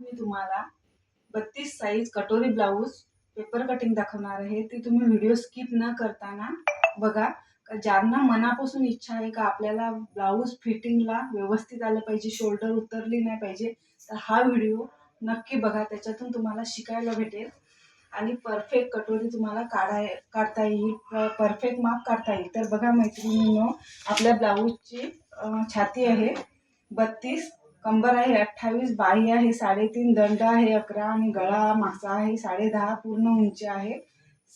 मी तुम्हाला बत्तीस साईज कटोरी ब्लाऊज पेपर कटिंग दाखवणार आहे. ती तुम्ही व्हिडिओ स्किप न करताना बघा. ज्यांना मनापासून इच्छा आहे का आपल्याला ब्लाऊज फिटिंगला व्यवस्थित आलं पाहिजे शोल्डर उतरली नाही पाहिजे तर हा व्हिडिओ नक्की बघा. त्याच्यातून तुम्हाला शिकायला भेटेल. आणि परफेक्ट कटोरी तुम्हाला काढाय काढता येईल. परफेक्ट माप काढता येईल. तर बघा मैत्रिणींनो आपल्या ब्लाऊजची छाती आहे बत्तीस. कंबर आहे अठ्ठावीस बाही आहे साडेतीन दंड आहे अकरा आणि गळा मासा आहे साडेदहा पूर्ण उंची आहे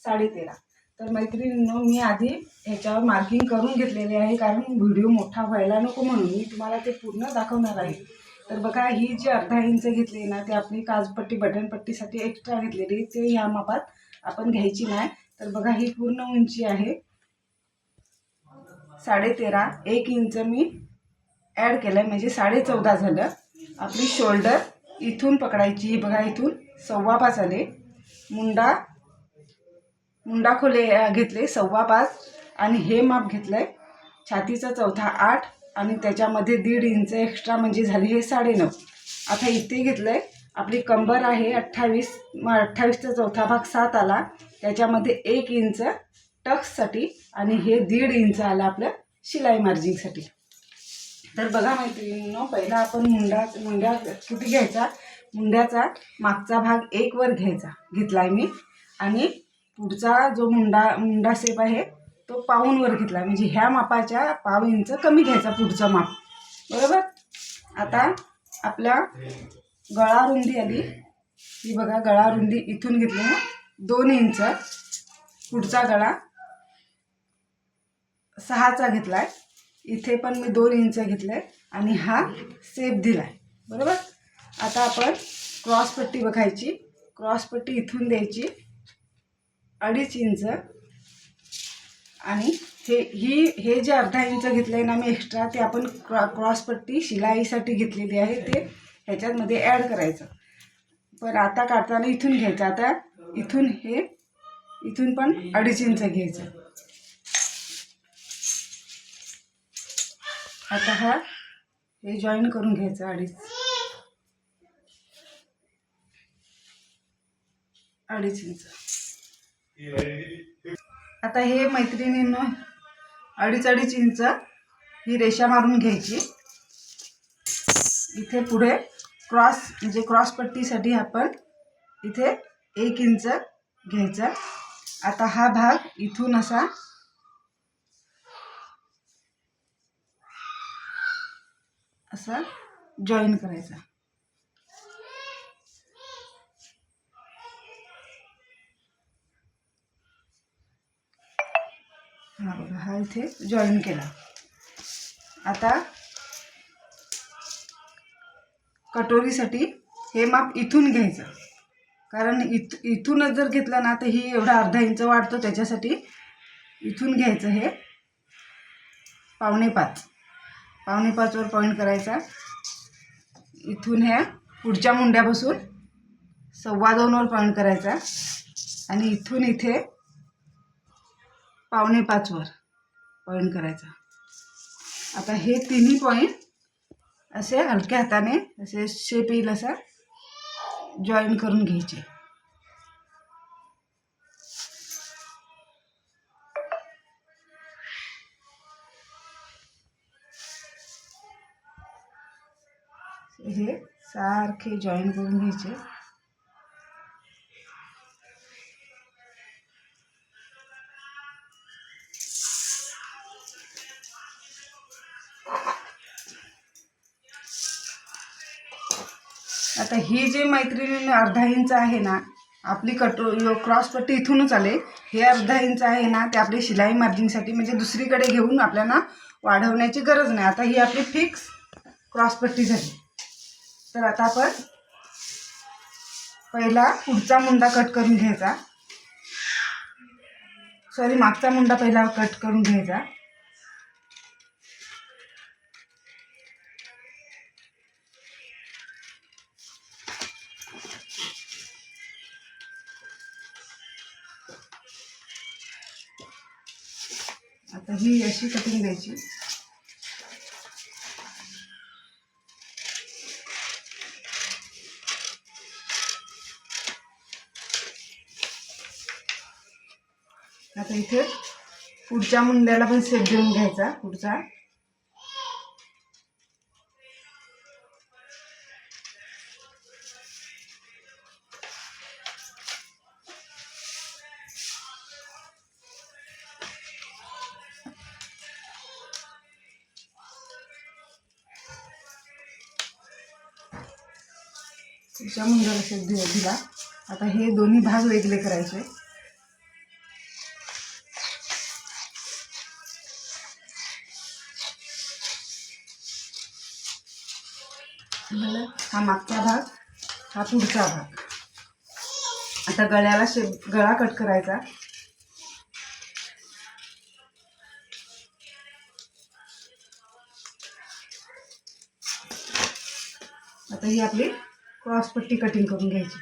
साडेतेरा. तर मैत्रिणींनो मी आधी ह्याच्यावर मार्किंग करून घेतलेले आहे कारण व्हिडिओ मोठा व्हायला नको म्हणून मी तुम्हाला ते पूर्ण दाखवणार आहे. तर बघा ही जी अर्धा इंच घेतली ना ती आपली काजपट्टी बटनपट्टीसाठी एक्स्ट्रा घेतलेली ते ह्या मापात आपण घ्यायची नाही. तर बघा ही पूर्ण उंची आहे साडेतेरा एक इंच मी ॲड केलं आहे म्हणजे साडे चौदा झालं. आपली शोल्डर इथून पकडायची. ही बघा इथून सव्वा पाच आले. मुंडा मुंडा खोले घेतले सव्वा पाच. आणि हे माप घेतलं आहे छातीचा चौथा आठ आणि त्याच्यामध्ये दीड इंच एक्स्ट्रा म्हणजे झाले हे साडेनऊ आता इथे घेतलं आहे आपली कंबर आहे अठ्ठावीस. मग अठ्ठावीसचा चौथा भाग सात आला. त्याच्यामध्ये एक इंच टक्ससाठी आणि हे दीड इंच आलं आपलं शिलाई मार्जिंगसाठी तर बघा मैत्रिणींनो पहिला आपण मुंडा मुंड्या किती घ्यायचा? मुंड्याचा मागचा भाग एक वर घ्यायचा. घेतला आहे मी. आणि पुढचा जो मुंडा मुंडा सेप आहे तो पाऊनवर घेतला म्हणजे ह्या मापाच्या पाव इंच कमी घ्यायचा पुढचा माप. बरोबर? आता आपल्या गळा रुंदी आली. ही बघा गळा रुंदी इथून घेतली ना. दोन इंच. पुढचा गळा सहाचा घेतला आहे इथे पण मी दोन इंच घेतलं आहे आणि हा सेप दिला आहे बरोबर? आता आपण क्रॉसपट्टी बघायची. क्रॉसपट्टी इथून द्यायची. अडीच इंच. आणि हे ही हे जे अर्धा इंच घेतलं आहे ना मी एक्स्ट्रा ते आपण क्रॉ क्रॉसपट्टी शिलाईसाठी घेतलेली आहे. ते ह्याच्यामध्ये ॲड करायचं. पण आता काढताना इथून घ्यायचं. आता इथून हे इथून पण अडीच इंच घ्यायचं. आता हा हे जॉईन करून घ्यायचं अडीच. अडीच इंच. आता हे मैत्रिणींनो अडीच अडीच इंच ही रेषा मारून घ्यायची. इथे पुढे क्रॉस म्हणजे क्रॉस पट्टीसाठी आपण इथे एक इंच घ्यायचा. आता हा भाग इथून असा असा जॉईन करायचा. हा बघा हा इथे जॉईन केला. आता कटोरीसाठी हे माप इथून घ्यायचं. कारण इथ इथूनच जर घेतलं ना तर ही एवढा अर्धा इंच वाढतो त्याच्यासाठी इथून घ्यायचं हे पावणे पाच. पावणे पाचवर पॉईंट करायचा. इथून ह्या पुढच्या मुंड्यापासून सव्वा दोनवर पॉईंट करायचा. आणि इथून इथे पावणे पाचवर पॉईंट करायचा. आता हे तिन्ही पॉईंट असे हलक्या हाताने असे शेप येईल असा जॉईन करून घ्यायचे. सारखे जॉईन करून घ्यायचे. आता ही जी मैत्रिणी अर्धा इंच आहे ना आपली कटो क्रॉसपट्टी इथूनच आले. हे अर्धा इंच आहे ना ते आपली शिलाई मार्जिंगसाठी म्हणजे दुसरीकडे घेऊन आपल्याला वाढवण्याची गरज नाही. आता ही आपली फिक्स क्रॉसपट्टी झाली. तर आता आपण पहिला पुढचा मुंडा कट करून घ्यायचा. सॉरी मागचा मुंडा पहिला कट करून घ्यायचा. आता ही अशी कटिंग द्यायची. आता इथे पुढच्या मुंड्याला पण शेप देऊन घ्यायचा पुढचा. पुढच्या मुंड्याला शेप दिला. आता हे दोन्ही भाग वेगळे करायचे. झालं? हा मागचा भाग हा पुढचा भाग. आता गळ्याला शेप गळा कट करायचा. आता ही आपली क्रॉस पट्टी कटिंग करून घ्यायची.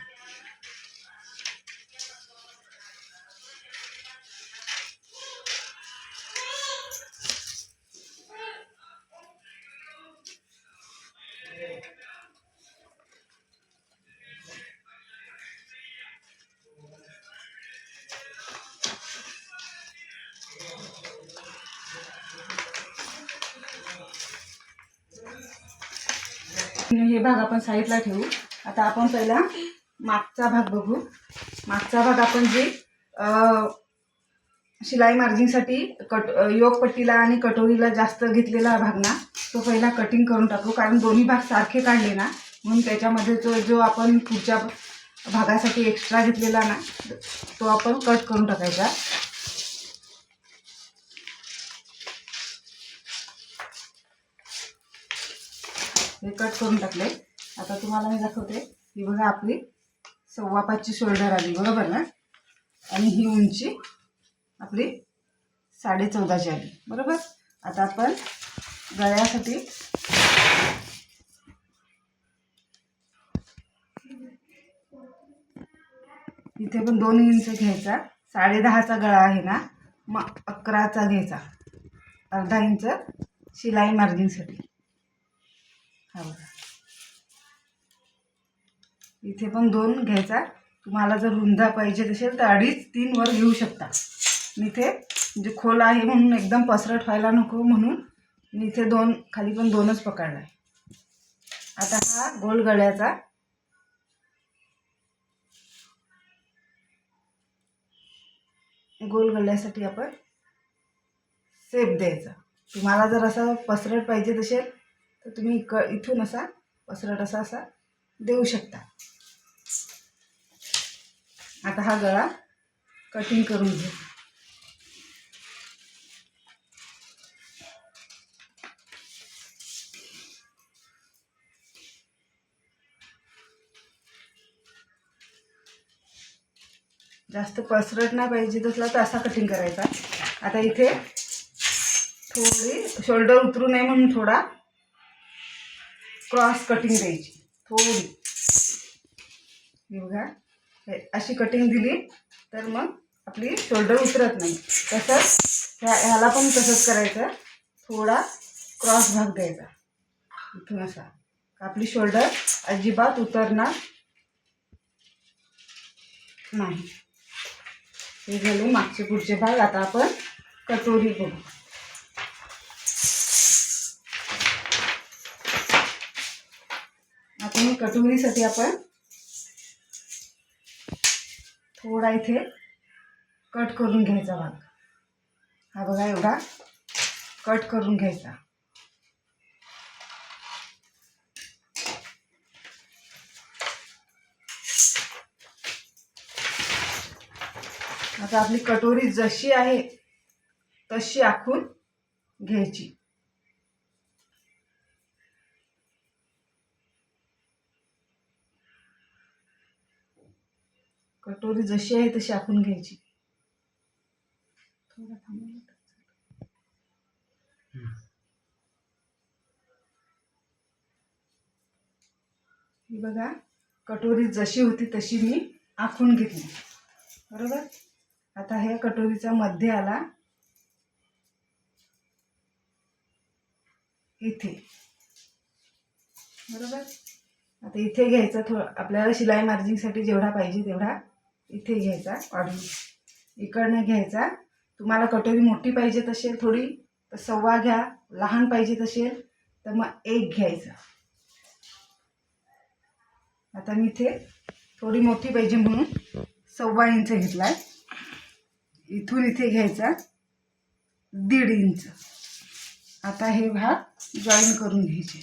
हे भाग आपण साईडला ठेवू. आता आपण पहिला मागचा भाग बघू. मागचा भाग आपण जे शिलाई मार्जिनसाठी कट योगपट्टीला आणि कटोरीला जास्त घेतलेला भाग ना तो पहिला कटिंग करून टाकू. कारण दोन्ही भाग सारखे काढले ना म्हणून त्याच्यामध्ये जो जो आपण पुढच्या भागासाठी एक्स्ट्रा घेतलेला ना तो आपण कट करून टाकायचा. हे कट करून टाकले आता तुम्हाला मी दाखवते. ही बघा आपली सव्वा पाचची शोल्डर आली बरोबर ना? आणि ही उंची आपली साडे चौदाची आली बरोबर? आता आपण गळ्यासाठी इथे पण दोन इंच घ्यायचा. साडे दहाचा गळा आहे ना मग अकराचा घ्यायचा. अर्धा इंच शिलाई मार्जिनसाठी हा बघा इथे पण दोन घ्यायचा. तुम्हाला जर रुंदा पाहिजे असेल तर अडीच तीन वर घेऊ शकता. मी इथे म्हणजे खोल आहे म्हणून एकदम पसरट व्हायला नको म्हणून मी इथे दोन खाली पण दोनच पकडला आहे आता हा गोल गळ्याचा. गोल गळ्यासाठी आपण सेप द्यायचा. तुम्हाला जर असं पसरट पाहिजे असेल तर तुम्ही क इथून असा पसरट असा असा देऊ शकता. आता हा गळा कटिंग करून घेऊ. जास्त पसरट नाही पाहिजे तसला तर असा कटिंग करायचा. आता इथे थोडी शोल्डर उतरू नये म्हणून थोडा क्रॉस कटिंग द्यायची. थोडी. बघा. अशी कटिंग दिली तर मग आपली शोल्डर उतरत नाही. तसंच ह्या ह्याला पण तसंच करायचं. थोडा क्रॉस भाग द्यायचा. इथून असा. आपली शोल्डर अजिबात उतरणार नाही. हे झाले मागचे पुढचे भाग. आता आपण कटोरी बघू. आता कटोरीसाठी आपण थोडा इथे कट करून घ्यायचा भाग. हा बघा एवढा कट करून घ्यायचा. आता आपली कटोरी जशी आहे तशी आखून घ्यायची. कटोरी जशी आहे तशी आखून घ्यायची. थोडा ही बघा कटोरी जशी होती तशी मी आखून घेतली. बरोबर? आता ह्या कटोरीचा मध्ये आला इथे. बरोबर? आता इथे घ्यायचा थोडं आपल्याला शिलाई मार्जिंगसाठी जेवढा पाहिजे तेवढा इथे घ्यायचा वाढून इकडनं घ्यायचा. तुम्हाला कटोरी मोठी पाहिजे असेल थोडी तर सव्वा घ्या. लहान पाहिजे असेल तर मग एक घ्यायचा. आता मी इथे थोडी मोठी पाहिजे म्हणून सव्वा इंच घेतला आहे इथून इथे घ्यायचा दीड इंच. आता हे भाग जॉईन करून घ्यायचे.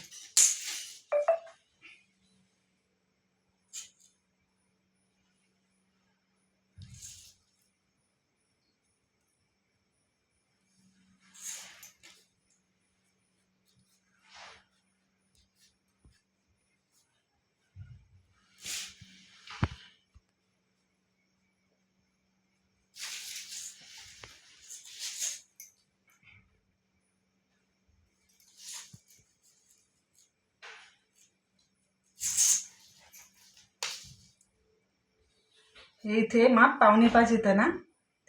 हे इथे माप पावणे पाच येतं ना?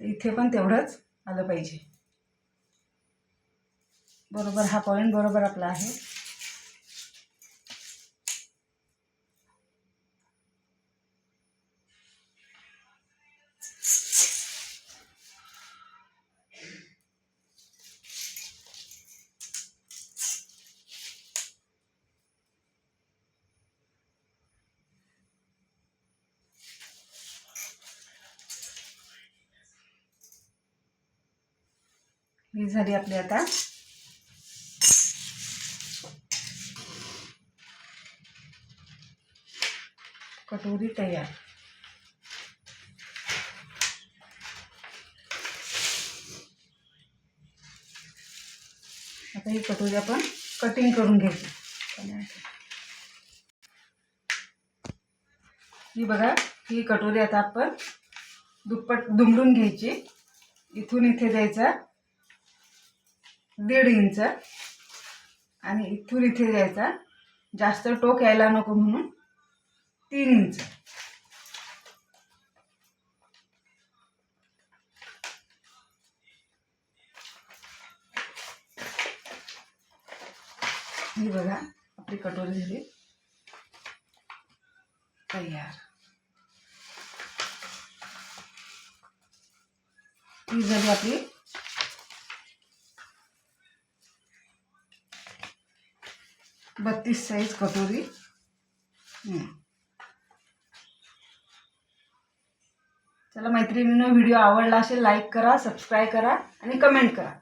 इथे पण तेवढंच आलं पाहिजे. बरोबर हा पॉईंट बरोबर आपला आहे. ही झाली आपली आता. कटोरी तयार. आता ही कटोरी आपण कटिंग करून घ्यायची ही बघा ही कटोरी आता आपण दुप्पट दुमडून घ्यायची. इथून इथे द्यायचा. दीड इंच. आणि इथून इथे द्यायचा जास्त टोक यायला नको म्हणून तीन इंच. ही बघा आपली कटोरी झाली. तयार. ही झाली आपली बत्तीस साईज कटोरी. चला मैत्रिणीनं व्हिडिओ आवडला असेल लाईक करा सबस्क्राईब करा आणि कमेंट करा.